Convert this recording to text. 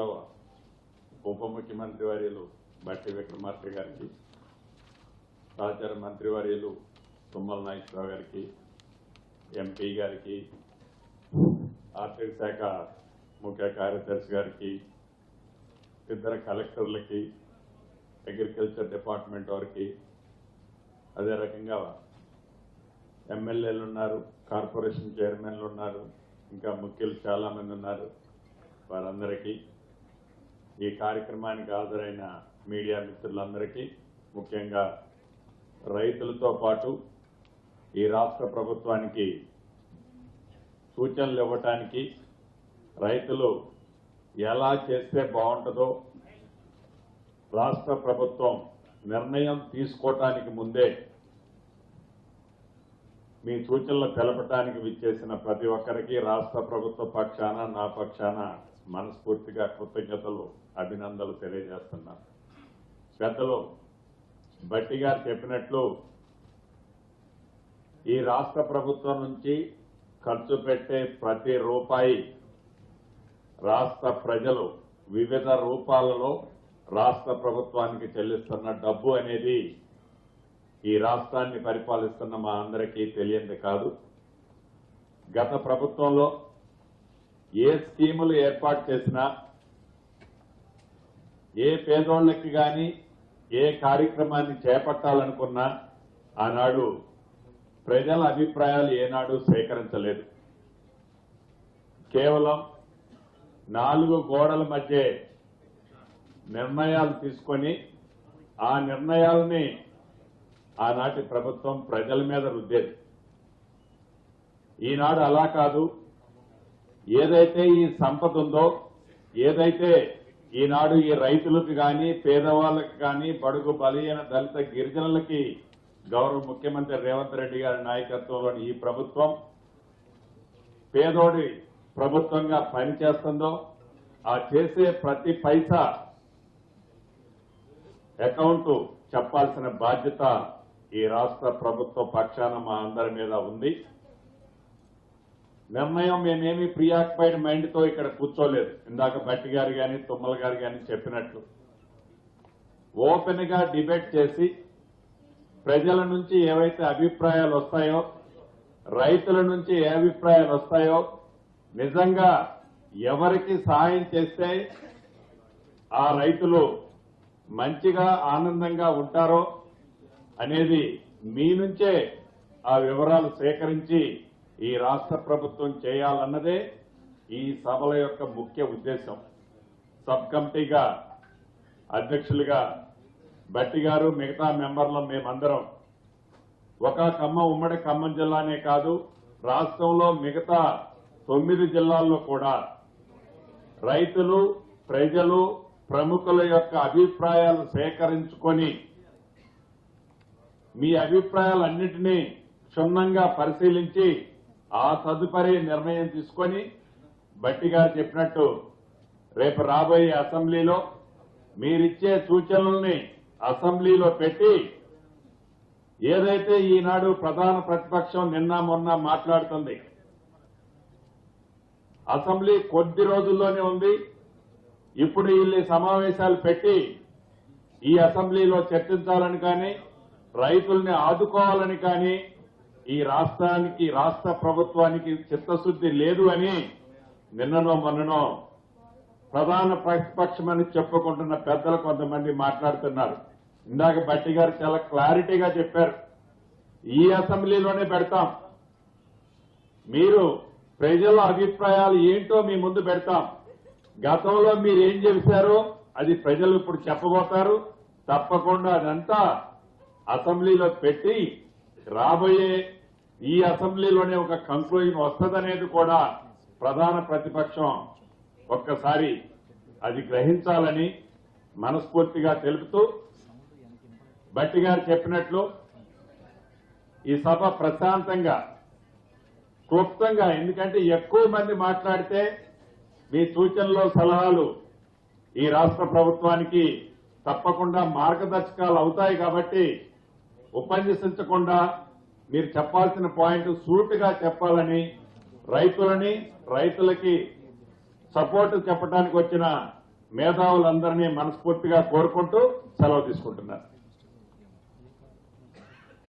గౌరవ ఉప ముఖ్యమంత్రి వర్యులు బట్టి విక్రమార్క గారికి సహచార మంత్రి వర్యులు తుమ్మల నాగేశ్వరరావు గారికి ఎంపీ గారికి ఆర్థిక శాఖ ముఖ్య కార్యదర్శి గారికి ఇద్దరు కలెక్టర్లకి అగ్రికల్చర్ డిపార్ట్మెంట్ వారికి అదే రకంగా ఎమ్మెల్యేలు ఉన్నారు కార్పొరేషన్ చైర్మన్లు ఉన్నారు ఇంకా ముఖ్యులు చాలామంది ఉన్నారు. వారందరికీ ఈ కార్యక్రమానికి హాజరైన మీడియా మిత్రులందరికీ ముఖ్యంగా రైతులతో పాటు ఈ రాష్ట్ర ప్రభుత్వానికి సూచనలు ఇవ్వటానికి రైతులు ఎలా చేస్తే బాగుంటుందో రాష్ట్ర ప్రభుత్వం నిర్ణయం తీసుకోవటానికి ముందే మీ సూచనలు తెలపటానికి విచ్చేసిన ప్రతి ఒక్కరికి రాష్ట్ర ప్రభుత్వ పక్షాన నా పక్షాన మనస్ఫూర్తిగా కృతజ్ఞతలు అభినందనలు తెలియజేస్తున్నాను. పెద్దలు బట్టి గారు చెప్పినట్లు ఈ రాష్ట్ర ప్రభుత్వం నుంచి ఖర్చు పెట్టే ప్రతి రూపాయి రాష్ట్ర ప్రజలు వివిధ రూపాలలో రాష్ట్ర ప్రభుత్వానికి చెల్లిస్తున్న డబ్బు అనేది ఈ రాష్ట్రాన్ని పరిపాలిస్తున్న మా అందరికీ తెలియంది కాదు. గత ప్రభుత్వంలో ఏ స్కీములు ఏర్పాటు చేసినా ఏ పేదోళ్ళకి గాని ఏ కార్యక్రమాన్ని చేపట్టాలనుకున్నా ఆనాడు ప్రజల అభిప్రాయాలు ఏనాడు సేకరించలేదు. కేవలం నాలుగు గోడల మధ్య నిర్ణయాలు తీసుకొని ఆ నిర్ణయాలని ఆనాటి ప్రభుత్వం ప్రజల మీద రుద్దేది. ఈనాడు అలా కాదు. ఏదైతే ఈ సంపద ఉందో ఏదైతే ఈనాడు ఈ రైతులకు కానీ పేదవాళ్ళకి కానీ బడుగు బలహీన దళిత గిరిజనులకి గౌరవ ముఖ్యమంత్రి రేవంత్ రెడ్డి గారి నాయకత్వంలోని ఈ ప్రభుత్వం పేదోడి ప్రభుత్వంగా పనిచేస్తుందో ఆ చేసే ప్రతి పైసా అకౌంట్ చెప్పాల్సిన బాధ్యత ఈ రాష్ట్ర ప్రభుత్వ పక్షాన మా అందరి మీద ఉంది. నిర్ణయం మేమేమి ప్రీ మైండ్ మైండ్తో ఇక్కడ కూర్చోలేదు. ఇందాక భట్టి గారు కానీ తుమ్మల గారు కానీ చెప్పినట్లు. ఓపెన్గా డిబేట్ చేసి ప్రజల నుంచి ఏవైతే అభిప్రాయాలు వస్తాయో రైతుల నుంచి ఏ అభిప్రాయాలు వస్తాయో నిజంగా ఎవరికి సహాయం చేస్తే ఆ రైతులు మంచిగా ఆనందంగా ఉంటారో అనేది మీ నుంచే ఆ వివరాలు సేకరించి ఈ రాష్ట్ర ప్రభుత్వం చేయాలన్నదే ఈ సభల యొక్క ముఖ్య ఉద్దేశం. సబ్ కమిటీగా అధ్యక్షులుగా బట్టి గారు మిగతా మెంబర్లు మేమందరం. ఒక ఖమ్మం ఉమ్మడి ఖమ్మం జిల్లానే కాదు రాష్ట్రంలో మిగతా తొమ్మిది జిల్లాల్లో కూడా రైతులు ప్రజలు ప్రముఖుల యొక్క అభిప్రాయాలు సేకరించుకొని మీ అభిప్రాయాలన్నింటినీ క్షుణ్ణంగా పరిశీలించి ఆ తదుపరి నిర్ణయం తీసుకొని బట్టి గారు చెప్పినట్టు రేపు రాబోయే అసెంబ్లీలో మీరిచ్చే సూచనల్ని అసెంబ్లీలో పెట్టి ఏదైతే ఈనాడు ప్రధాన ప్రతిపక్షం నిన్న మొన్న మాట్లాడుతుంది అసెంబ్లీ కొద్ది రోజుల్లోనే ఉంది. ఇప్పుడు వీళ్ళు సమావేశాలు పెట్టి ఈ అసెంబ్లీలో చర్చించాలని కానీ రైతుల్ని ఆదుకోవాలని కానీ ఈ రాష్ట్రానికి రాష్ట్ర ప్రభుత్వానికి చిత్తశుద్ధి లేదు అని నిన్ననో మొన్ననో ప్రధాన ప్రతిపక్షమని చెప్పుకుంటున్న పెద్దలు కొంతమంది మాట్లాడుతున్నారు. ఇందాక బట్టి గారు చాలా క్లారిటీగా చెప్పారు. ఈ అసెంబ్లీలోనే పెడతాం. మీరు ప్రజల అభిప్రాయాలు ఏంటో మీ ముందు పెడతాం. గతంలో మీరు ఏం చేశారో అది ప్రజలు ఇప్పుడు చెప్పబోతారు. తప్పకుండా అదంతా అసెంబ్లీలో పెట్టి రాబోయే ఈ అసెంబ్లీలోనే ఒక కంక్లూజన్ వస్తుందనేది కూడా ప్రధాన ప్రతిపక్షం ఒక్కసారి అది గ్రహించాలని మనస్ఫూర్తిగా తెలుపుతూ బట్టి గారు చెప్పినట్లు ఈ సభ ప్రశాంతంగా క్లుప్తంగా ఎందుకంటే ఎక్కువ మంది మాట్లాడితే మీ సూచనలు సలహాలు ఈ రాష్ట్ర ప్రభుత్వానికి తప్పకుండా మార్గదర్శకాలు అవుతాయి కాబట్టి ఉపన్యసించకుండా మీరు చెప్పాల్సిన పాయింట్ సూటిగా చెప్పాలని రైతులని రైతులకి సపోర్ట్ చెప్పడానికి వచ్చిన మేధావులందరినీ మనస్ఫూర్తిగా కోరుకుంటూ సెలవు తీసుకుంటున్నారు